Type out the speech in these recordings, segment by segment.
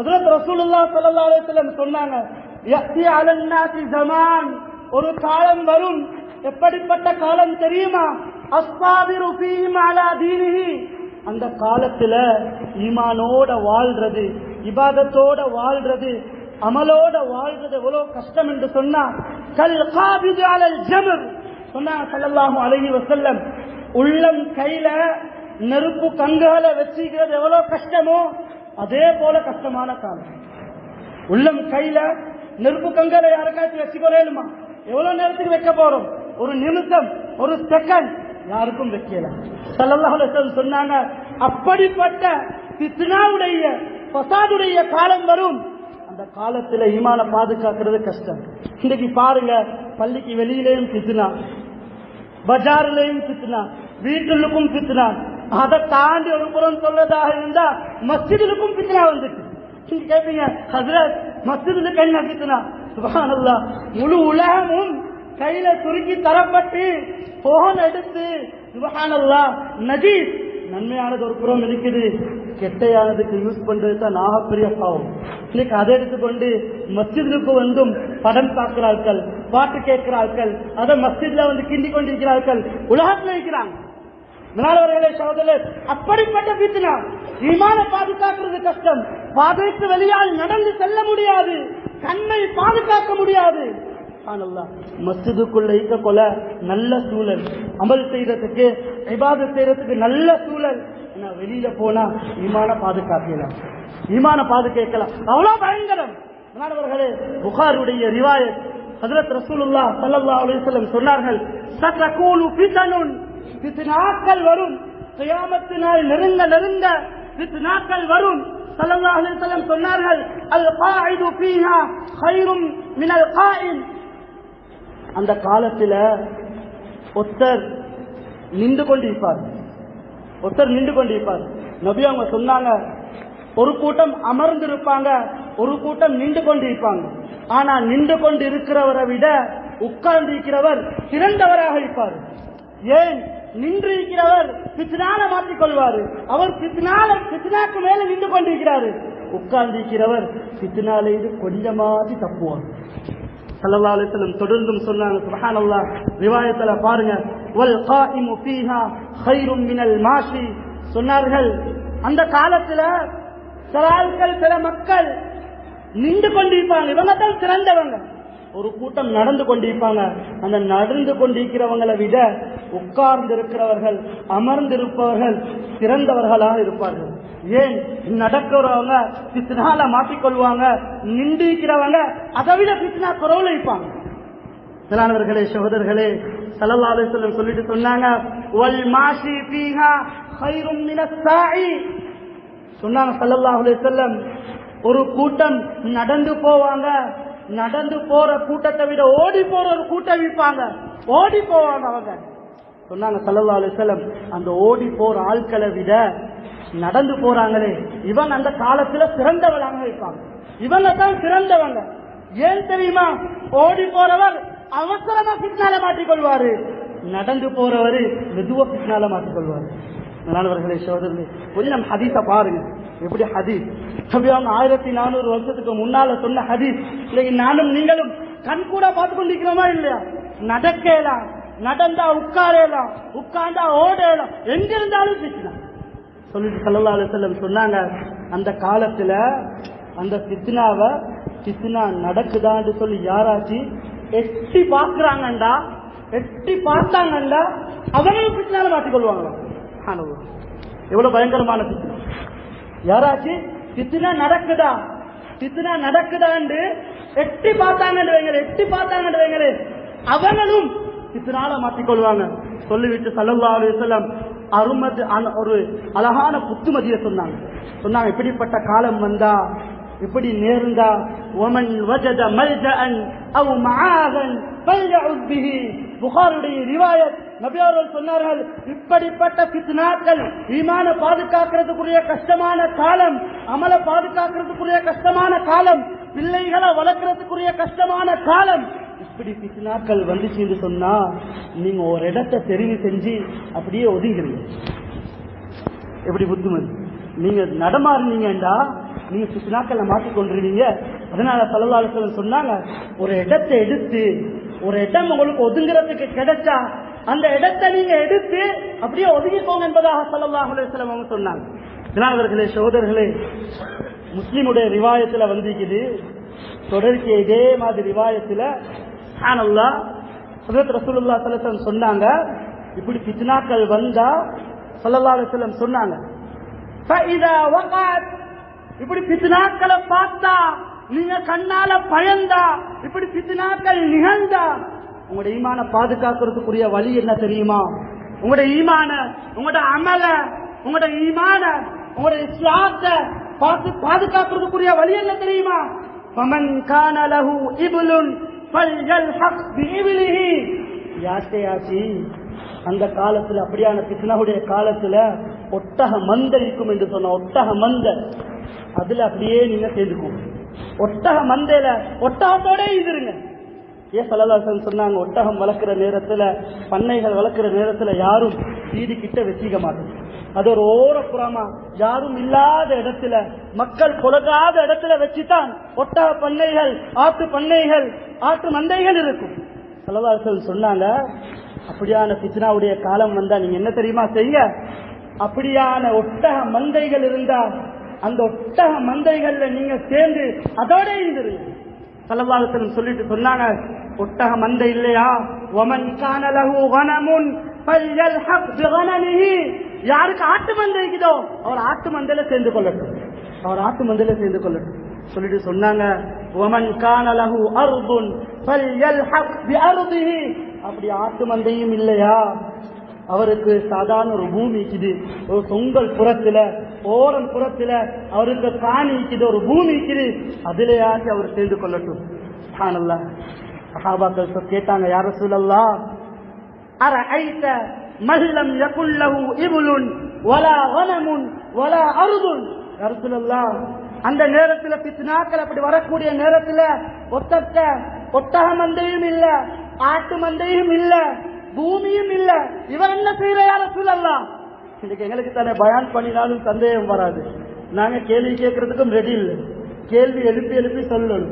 ஹசரத் ரசூலுல்லா சல்லா அலுவலம் சொன்னாங்க ஜமான். ஒரு காலம் வரும். எப்படிப்பட்ட காலம் தெரியுமா? தீனிஹி. அந்த காலத்துல ஈமானோட வாழ்றது இபாதத்தோட வாழ்றது அமலோட வாழ்றது எவ்வளவு கஷ்டம் என்று சொன்னா கல் காபிது அலல் ஜமர். சொன்னாங்க ஸல்லல்லாஹு அலைஹி உள்ளம் கையில நெருப்பு கங்குகளை வச்சுக்கிறது எவ்வளவு கஷ்டமோ அதே போல கஷ்டமான காலம். உள்ளம் கையில நெருப்பு கங்கல யாருக்காச்சும் வச்சுக்கொள்ளேனுமா எவ்வளவு நேரத்துக்கு வைக்க போறோம்? ஒரு நிமிஷம் ஒரு செகண்ட் யாருக்கும் வைக்கல. ஸல்லல்லாஹு சொன்னாங்க அப்படிப்பட்ட பித்னாவுடைய பசாதுடைய காலம் வரும். அந்த காலத்துல ஈமான பாதுகாக்கிறது கஷ்டம். இன்னைக்கு பாருங்க பள்ளிக்கு வெளியிலேயும் பித்னா பஜார்லயும் பித்னா வீட்டுக்கும் பித்னா அதை தாண்டி ஒரு புறம் சொல்லதாக இருந்தா மஸ்ஜிதுக்கும் பித்தனா வந்துட்டு நீங்க கேட்பீங்க ஹசரத் மஸ்ஜிதுக்கு என்ன பித்தனா சுபானல்லா முழு உலகமும் கையில சுருக்கி தரப்பட்டு போன் எடுத்து சுபானல்லா நதி நன்மையானது ஒரு புறம் இருக்குது. கெட்டையானதுக்கு யூஸ் பண்றது தான் நாகப்பெரிய பாவம். இன்னைக்கு அதை எடுத்துக்கொண்டு மஸ்ஜிதுக்கு வந்தும் படம் பார்க்கிறார்கள் பாட்டு கேட்கிறார்கள் அதை மஸ்ஜித்ல வந்து கிண்டி கொண்டிருக்கிறார்கள் உலகத்தில் இருக்கிறாங்க. மாணவர்களே சகோதரர் அப்படிப்பட்ட பித்னா விமான பாதுகாக்கிறது கஷ்டம். பாதைக்கு வெளியால் நடந்து செல்ல முடியாது. கண்ணை பாதுகாக்க முடியாது. ஆனல்லா மஸ்ஜிதுக்குள்ள இருக்க கொல நல்ல சூழல். அமல் செய்யறதுக்கு விவாத செய்யறதுக்கு நல்ல சூழல். ஆனா வெளியில போனா விமான பாதுகாக்கலாம். விமான பாதுகாக்கலாம். அவ்வளவு பயங்கரம். மாணவர்களே புகாருடைய ரிவாயத். ஹசரத் ரசூலுல்லா சல்லா அலுவலம் சொன்னார்கள் சதகூலு ஃபிதனுன் ஃபித்னாக்கள் வரும். சுயாமத்து நாள் நெருங்க நெருங்க நாட்கள் வரும். ஸல்லல்லாஹு சொன்னார்கள் அல் காயிது ஃபீஹா கைரும் மினல் அந்த காலத்துல ஒருத்தர் நின்று கொண்டிருப்பார். ஒருத்தர் நின்று கொண்டிருப்பார். நபி அவங்க சொன்னாங்க ஒரு கூட்டம் அமர்ந்து இருப்பாங்க ஒரு கூட்டம் நின்று கொண்டிருப்பாங்க. ஆனா நின்று கொண்டு இருக்கிறவரை விட உட்கார்ந்து இருக்கிறவர் சிறந்தவராக இருப்பார். ஏன் நின்று இருக்கிறவர் பித்னால மாற்றிக் கொள்வார் அவர் பித்னால பித்னாக்கு மேல நின்று கொண்டிருக்கிறாரு. உட்கார்ந்து இருக்கிறவர் பித்னால இது கொஞ்சமாதி தப்புவார். சல்லல்லாஹு அலைஹி தொடர்ந்தும் சொன்னாங்க சுப்ஹானல்லாஹ். ரிவாயத்துல பாருங்க வல் காயிமு ஃபீஹா கைரும் மினல் மாஷி. சொன்னார்கள் அந்த காலத்துல சில ஆட்கள் சில மக்கள் நின்று கொண்டிருப்பாங்க. இவங்க தான் சிறந்தவங்க. ஒரு கூட்டம் நடந்து கொண்டிருப்பாங்க. அந்த நடந்து கொண்டிருக்கிறவங்களை விட உட்கார்ந்து இருக்கிறவர்கள் அமர்ந்திருப்பவர்கள் சிறந்தவர்களாக இருப்பார்கள். ஏன்? நடக்கிறவங்க பித்னால மாட்டிக்கொள்வாங்க. நின்றிருக்கிறவங்க அதை விட பித்னா குறவுல இருப்பாங்க. மேலானவர்களே சகோதரர்களே சல்லல்லாஹு அலைஹி சொல்லிட்டு சொன்னாங்க வல் சொன்னாங்க சல்லல்லாஹ் அலைஹி ஒரு கூட்டம் நடந்து போவாங்க நடந்து போற கூட்டத்தை விட ஓடி போற ஒரு கூட்டம் விற்பாங்க. ஓடி போவாங்க அவங்க. சொன்னாங்க சல்லா அலைஹி அந்த ஓடி போற ஆட்களை விட நடந்து போறாங்களே இவன் அந்த காலத்துல சிறந்தவளாக இருப்பாங்க. இவங்க தான் சிறந்தவங்க. ஏன் தெரியுமா? ஓடி போறவர் அவசரமா பின்னால மாட்டிக்கொள்வாரு நடந்து போறவரு மெதுவா பின்னால மாட்டிக்கொள்வாரு மாணவர்களே சோதரர்களே கொஞ்சம் ஹதீஸ பாருங்க. எப்படி ஹதீஸ்? அவங்க ஆயிரத்தி நானூறு வருஷத்துக்கு முன்னால சொன்ன ஹதீஸ். இன்னைக்கு நானும் நீங்களும் கண் கூட பார்த்து கொண்டிருக்கிறோமா இல்லையா? நடக்கலாம் நடந்தா உட்காரலாம் உட்கார்ந்தா ஓடலாம் எங்க இருந்தாலும் பிச்சினா சொல்லிட்டு சல்லல்லாஹு அலைஹி சொன்னாங்க அந்த காலத்துல அந்த பித்னாவை சித்தினா நடக்குதான்னு சொல்லி யாராச்சும் எட்டி பாக்குறாங்கண்டா எட்டி பார்த்தாங்கண்டா அவங்களும் பித்னால மாட்டிக்கொள்வாங்களா எவ்வளவு பயங்கரமான பித்னா யாராச்சும் பித்னா நடக்குதா? பித்னா நடக்குதான்னு எட்டி பார்த்தாங்கன்னு வைங்களே எட்டி பார்த்தாங்கன்னு வைங்களே அவங்களும் பித்னால மாட்டிக்கொள்வாங்க. சொல்லிவிட்டு சல்லல்லாஹு அருமது ஒரு அழகான புத்துமதியை சொன்னாங்க. சொன்னாங்க இப்படிப்பட்ட காலம் வந்தா இப்படி நேர்ந்தா ஒமன் வஜத மல்ஜன் அவ் மஆதன் ஃபல்யஉத் பிஹி. புகாருடைய ரிவாயத் நபியார்கள் சொன்னார்கள் இப்படிப்பட்ட ஃபித்னாக்கள் ஈமான பாதுகாக்கிறதுக்குரிய கஷ்டமான காலம் அமல பாதுகாக்கிறதுக்குரிய கஷ்டமான காலம் பிள்ளைகளை வளர்க்கறதுக்குரிய கஷ்டமான காலம். இப்படி ஃபித்னாக்கள் வந்துச்சுன்னு சொன்னா நீங்க ஒரு இடத்தை தெரிவு செஞ்சு அப்படியே ஒதுங்கிறீங்க எப்படி புத்துமதி? நீங்க நடமாறினீங்கடா நீங்க பித்னாக்களை மாற்றிக்கொண்டிருவீங்க அதனால சல்லல்லாஹு சொன்னாங்க ஒரு இடத்தை எடுத்து ஒரு இடம் உங்களுக்கு ஒதுங்குறதுக்கு கிடைச்சா அந்த இடத்தை நீங்க எடுத்து அப்படியே ஒதுக்கிக்கோங்க என்பதாக சொல்லலாம் அலுவலம் அவங்க சொன்னாங்க. தினாவர்களே சோதர்களே முஸ்லீமுடைய ரிவாயத்துல வந்திருக்குது தொடர்ச்சி இதே மாதிரி ரிவாயத்துல ஆனல்லா ஹசரத் ரசூலுல்லா சலசன் சொன்னாங்க. இப்படி பித்னாக்கள் வந்தா சல்லல்லா அலுவலம் சொன்னாங்க. இப்படி பித்னாக்களை பார்த்தா நீங்க கண்ணால பயந்தா இப்படி பித்னாக்கள் நிகழ்ந்தா உங்களோட ஈமான பாதுகாக்கிறதுக்குரிய வழி என்ன தெரியுமா? உங்களோட ஈமான உங்களோட அமல உங்களோட ஈமான உங்களோட இஸ்லாத்தை பார்த்து பாதுகாக்கிறதுக்குரிய வழி என்ன தெரியுமா? பமன் கானலஹு இபுலுன் ஃபல்யல்ஹக் பிஇபிலிஹி. யாசையாசி அந்த காலத்தில் அப்படியான கிருஷ்ணாவுடைய காலத்துல ஒட்டக மந்த இருக்கும் என்று சொன்ன ஒட்டக மந்த. அதுல அப்படியே நீங்க சேர்ந்துக்கும் ஒட்டக மந்தையில ஒட்டகத்தோட இருங்க ஏன் சலதாசன் சொன்னாங்க ஒட்டகம் வளர்க்குற நேரத்தில் பண்ணைகள் வளர்க்குற நேரத்தில் யாரும் வீடு கிட்ட வச்சிக்க மாட்டோம் அது ஒரு ஓரப்புறமா யாரும் இல்லாத இடத்துல மக்கள் புழகாத இடத்துல வச்சுதான் ஒட்டக பண்ணைகள் ஆட்டு பண்ணைகள் ஆட்டு மந்தைகள் இருக்கும். சலதாசன் சொன்னாங்க அப்படியான பித்னாவுடைய காலம் வந்தா நீங்க என்ன தெரியுமா செய்ய? அப்படியான ஒட்டக மந்தைகள் இருந்தா அந்த ஒட்டக மந்தைகள்ல நீங்க சேர்ந்து அதோட இருந்துருங்க. சலவாசனம் சொல்லிட்டு சொன்னாங்க ஒட்டக மந்த இல்லையா? ஒமன் கானலகு வனமுன் பல்யல் ஹப் ஜகனனிஹி யாருக்கு ஆட்டு மந்த இருக்குதோ அவர் ஆட்டு மந்தையில சேர்ந்து கொள்ளட்டும். அவர் ஆட்டு மந்தையில சேர்ந்து கொள்ளட்டும். சொல்லிட்டு சொன்னாங்க ஒமன் கானலகு அர்துன் பல்யல் ஹப் பி அப்படி ஆட்டு மந்தையும் இல்லையா? அவருக்கு சாதாரண ஒரு பூமி இருக்குது. ஒரு தொங்கல் புறத்துல ஓரம் புறத்துல அவருக்கு காணி இருக்குது. ஒரு பூமி இருக்குது. அதுலயாச்சும் அவர் சேர்ந்து கொள்ளட்டும். ஆனல்ல சஹாபாக்கள் கேட்டாங்க யார சொல்லல்லா அர ஐத்த மகிழம் யகுல்லஹு இபுலுன் வலா வனமுன் வலா அருதுன்? யார சொல்லல்லா அந்த நேரத்துல பித்னாக்கள் அப்படி வரக்கூடிய நேரத்துல ஒத்தத்த ஒட்டக மந்தையும் இல்ல ஆட்டு மந்தையும் இல்ல பூமியும் இல்ல. இவன் என்ன செய்யற யார சொல்லலாம் இன்னைக்கு எங்களுக்கு தானே பயான் பண்ணினாலும் சந்தேகம் வராது. நாங்க கேள்வி கேட்கறதுக்கும் ரெடி இல்லை. கேள்வி எழுப்பி எழுப்பி சொல்லணும்.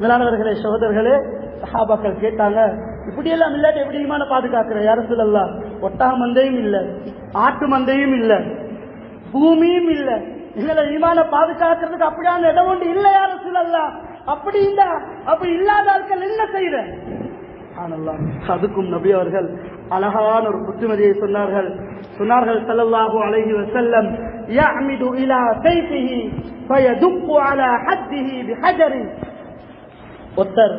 மேலானவர்களே சகோதரர்களே சஹாபாக்கள் கேட்டாங்க இப்படி எல்லாம் இல்லாட்டி எப்படி ஈமான பாதுகாக்கிற யார சொல்லலாம் ஒட்டக மந்தையும் இல்ல. ஆட்டு மந்தையும் இல்ல. பூமியும் இல்ல. எங்களை ஈமான பாதுகாக்கிறதுக்கு அப்படியான இடம் ஒன்று இல்ல யார சொல்லலாம் அப்படி இல்ல. அப்படி இல்லாத ஆட்கள் என்ன செய்யற? ஆனல்லாம் அதுக்கும் நபி அவர்கள் அழகான ஒரு புத்திமதியை சொன்னார்கள் சொன்னார்கள் ஸல்லல்லாஹு அலைஹி வஸல்லம் يعمد الى سيفه فيدق على حده بحجر ஒருத்தர்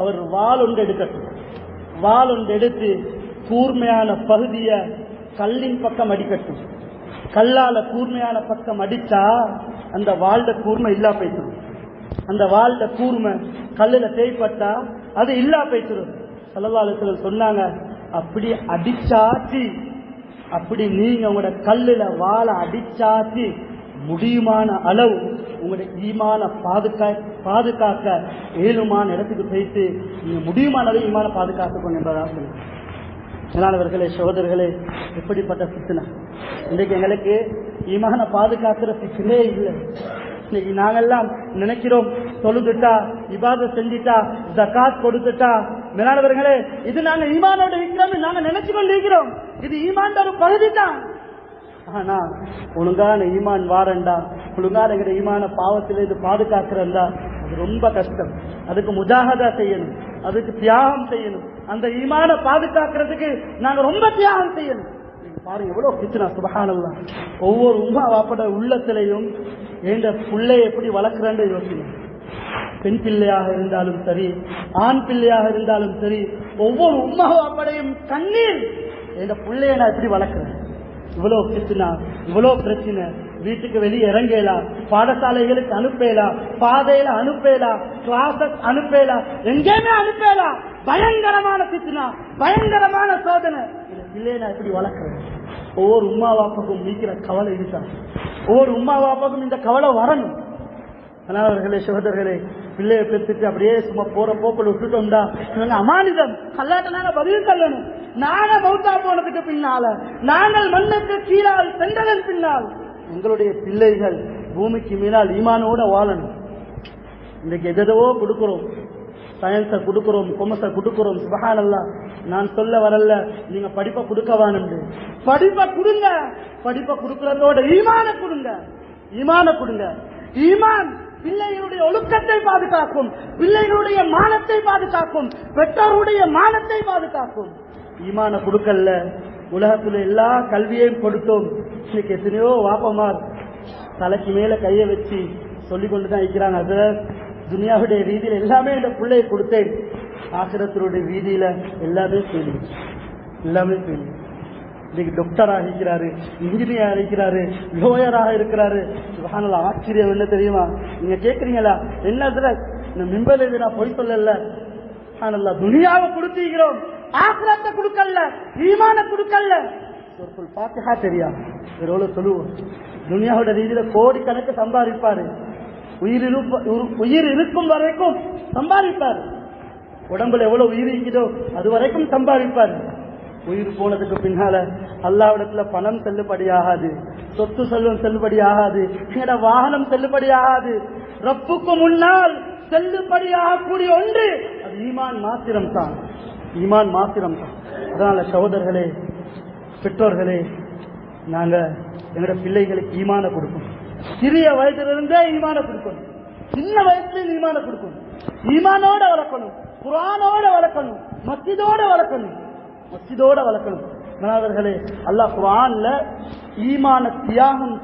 அவர் வாள் ஒன்று எடுக்கட்டும் வாள் ஒன்று எடுத்து கூர்மையான பகுதிய கல்லின் பக்கம் அடிக்கட்டும் கல்லால கூர்மையான பக்கம் அடிச்சா அந்த வாழ்ட கூர்மை இல்லா போய்த்திடும் அந்த வாழ்ட கூர்மை கல்லுல தேய்ப்பட்டா அது இல்லா போய்த்திடும் சல்லவாலத்தில் சொன்னாங்க அப்படி அடிச்சாச்சு அப்படி நீங்க உங்களோட கல்லுல வாழை அடிச்சாச்சு முடியுமான அளவு உங்களோட ஈமான பாதுகா பாதுகாக்க ஏழுமான இடத்துக்கு போயிட்டு நீங்க முடியுமான அளவு ஈமான பாதுகாத்துக்கணும் என்பதாக சொல்லுங்க மேலானவர்களே சகோதரர்களே எப்படிப்பட்ட சித்தனை இன்றைக்கு எங்களுக்கு ஈமான பாதுகாக்கிற சித்தனே இல்லை. இன்னைக்கு நாங்கெல்லாம் நினைக்கிறோம் தொழுதுட்டா இபாத செஞ்சுட்டா ஜகாத் கொடுத்துட்டா மேலானவர்களே இது நாங்க ஈமானோட இருக்கிறோம் நாங்க நினைச்சு கொண்டு இருக்கிறோம் இது ஈமான் ஒரு பகுதி தான் ஆனா ஒழுங்கான ஈமான் வாரண்டா? ஒழுங்கான எங்க ஈமான பாவத்தில இது பாதுகாக்கிறந்தா அது ரொம்ப கஷ்டம். அதுக்கு முஜாகதா செய்யணும். அதுக்கு தியாகம் செய்யணும். அந்த ஈமான பாதுகாக்கிறதுக்கு நாங்க ரொம்ப தியாகம் செய்யணும். பாரு பாருங்க எவ்வளவு பிரச்சனை சுபகானல்லா ஒவ்வொரு உமா வாப்பட உள்ளத்திலையும் எங்க பிள்ளைய எப்படி வளர்க்குறேன்னு யோசிக்கணும் பெண் பிள்ளையாக இருந்தாலும் சரி ஆண் பிள்ளையாக இருந்தாலும் சரி ஒவ்வொரு உம்மா வாப்படையும் கண்ணீர் எங்க பிள்ளைய நான் எப்படி வளர்க்குறேன்? இவ்வளவு பிரச்சனை இவ்வளவு பிரச்சனை. வீட்டுக்கு வெளியே இறங்கலாம் பாடசாலைகளுக்கு அனுப்பலாம் பாதையில அனுப்பலாம் கிளாஸஸ் அனுப்பலாம் எங்கேயுமே அனுப்பலாம் பயங்கரமான பிரச்சனை பயங்கரமான சோதனை. இந்த பிள்ளைய நான் எப்படி வளர்க்கிறேன்? ஒவ்வொரு உம்மா வாப்பாக்கும் நீக்கிற கவலை இதுதான். ஒவ்வொரு உம்மா வாப்பாக்கும் இந்த கவலை வரணும். அவர்களே சகோதரர்களே பிள்ளையை பெற்றுட்டு அப்படியே சும்மா போற போக்கில் விட்டுட்டோம்டா இவங்க அமானிதம் அல்லாட்ட நாங்க பதில் தள்ளணும் நானே பௌத்தா போனதுக்கு பின்னால நாங்கள் மண்ணுக்கு கீழால் சென்றதன் பின்னால். எங்களுடைய பிள்ளைகள் பூமிக்கு மேலால் ஈமானோட வாழணும். இன்னைக்கு எதோ கொடுக்கிறோம். சயின்ஸை கொடுக்கிறோம் கொமர்ஸை கொடுக்கிறோம் சுபஹானல்லா. நான் சொல்ல வரல நீங்க படிப்பை கொடுக்க வேணும்னு படிப்பை கொடுங்க. படிப்பை கொடுக்கறதோட ஈமான கொடுங்க. ஈமான கொடுங்க. ஈமான் பிள்ளைகளுடைய ஒழுக்கத்தை பாதுகாக்கும் பிள்ளைகளுடைய மானத்தை பாதுகாக்கும் பெற்றோருடைய மானத்தை பாதுகாக்கும். ஈமான கொடுக்கல உலகத்துல எல்லா கல்வியையும் கொடுத்தோம். இன்னைக்கு எத்தனையோ வாப்பமார் தலைக்கு மேல கையை வச்சு சொல்லி கொண்டுதான் இருக்கிறாங்க. அது துனியாவுடைய ரீதியில எல்லாமே இந்த பிள்ளையை கொடுத்தேன். ஆசிரத்தினுடைய ரீதியில எல்லாமே ஃபெயிலிங் எல்லாமே ஃபெயிலிங் இன்னைக்கு டாக்டராக இருக்கிறாரு இன்ஜினியர் இருக்கிறாரு லோயராக இருக்கிறாரு. சுகானல ஆச்சரியம் என்ன தெரியுமா? நீங்க கேட்குறீங்களா என்ன இந்த மிம்பல் இது நான் பொய் சொல்லல. ஆனால் துணியாவை கொடுத்துக்கிறோம். ஆசிரத்தை கொடுக்கல ஈமான கொடுக்கல ஒரு பாத்தியா தெரியா? வேற சொல்லுவோம். துனியாவோட ரீதியில கோடிக்கணக்கு சம்பாதிப்பாரு. உயிர் உரு- உயிர் இருக்கும் வரைக்கும் சம்பாதிப்பார். உடம்புல எவ்வளவு உயிர் இருக்குதோ அது வரைக்கும் சம்பாதிப்பார். உயிர் போனதுக்கு பின்னால அல்லாவிடத்துல பணம் செல்லுபடியாகாது சொத்து செல்வம் செல்லுபடியாகாது ஆகாது வாகனம் செல்லுபடியாகாது. ரப்புக்கு முன்னால் செல்லுபடி ஆகக்கூடிய ஒன்று அது ஈமான் மாத்திரம் தான் ஈமான் மாத்திரம் தான் அதனால சகோதரர்களே பெற்றோர்களே நாங்க எங்களோட பிள்ளைகளுக்கு ஈமான கொடுக்கணும். சிறிய வயதிலிருந்தே ஈமான கொடுக்கணும். சின்ன வயசுல ஈமான கொடுக்கணும். ஈமானோட வளர்க்கணும். குரானோட வளர்க்கணும். மஸ்ஜிதோட வளர்க்கணும். மஸ்ஜிதோட வளர்க்கணும். மாணவர்களே அல்லாஹ் குரான்ல ஈமான தியாகம்